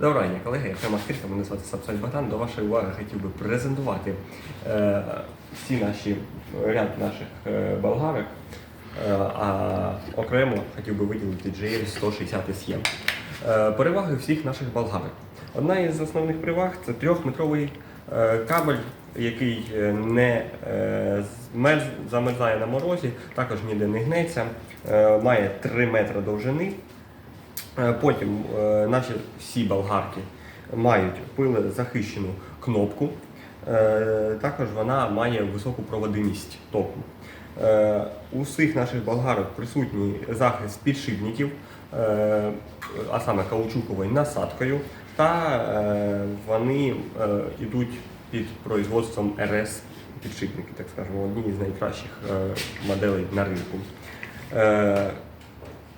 Доброго дня, колеги, я Фема Скрипка, мене звати Сапсаль Богдан. До вашої уваги хотів би презентувати е, всі наші ряд наших е, болгарок, е, а окремо хотів би виділити JL 160 SE. Е, переваги всіх наших болгарок. Одна із основних переваг це трьохметровий е, кабель, який е, не е, замерзає на морозі, також ніде не гнеться, е, має 3 метри довжини. Е, Потім е, наші всі болгарки мають пилезахищену кнопку. Е, Також вона має високу проводимість току. У всіх наших болгарок присутній захист підшипників, а саме каучуковою насадкою, та вони йдуть під производством РС підшипники, так скажемо, одні з найкращих моделей на ринку.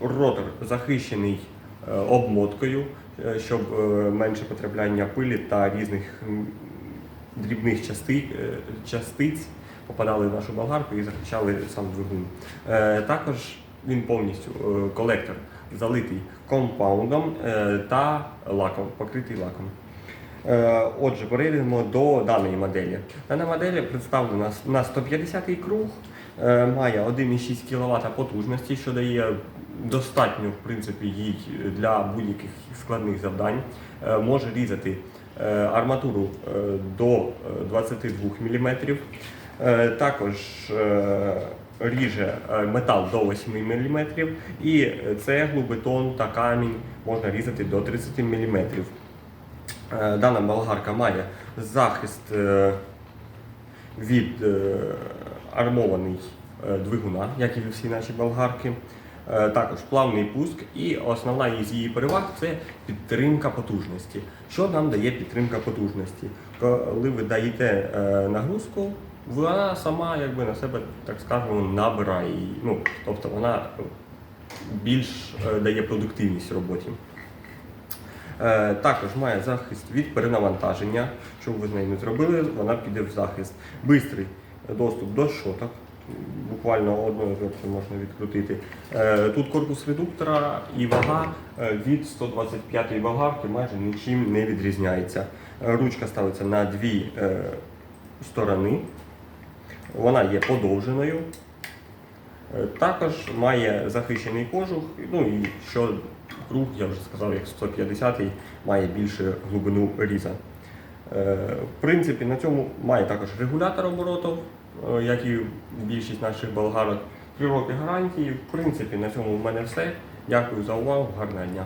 Ротор захищений обмоткою, е, щоб е, менше потрапляння пилі та різних дрібних е, частиць попадали в нашу болгарку і захищали сам двигун. Е, Також він повністю е, колектор залитий компаундом е, та лаком, покритий лаком. Е, Отже, перейдемо до даної моделі. Дана модель представлена на 150-й круг, е, має 1,6 кВт потужності, що дає достатньо в принципі, їй для будь-яких складних завдань. Е, Може різати е, арматуру е, до е, 22 мм. Також е, ріже е, метал до 8 мм і цеглу, бетон та камінь можна різати до 30 мм. Е, Дана болгарка має захист е, від е, армований е, двигуна, як і всі наші болгарки. Е, Також плавний пуск, і основна із її переваг це підтримка потужності. Що нам дає підтримка потужності? Коли ви даєте е, нагрузку, вона сама якби на себе, так скажемо, набирає її. Ну, тобто вона більш дає продуктивність роботі. Також має захист від перенавантаження. Що ви з нею не зробили, вона піде в захист. Бистрий доступ до шоток. Буквально одною кнопкою можна відкрутити. Е, Тут корпус редуктора і вага е, від 125-ї болгарки майже нічим не відрізняється. Е, Ручка ставиться на дві сторони. Вона є подовженою. Також має захищений кожух, ну і що круг, я вже сказав, як 150-й, має більше глибину різа. Е, В принципі, на цьому має також регулятор оборотів, е, як і більшість наших болгарок. Три роки гарантії. В принципі, на цьому в мене все. Дякую за увагу, гарного дня.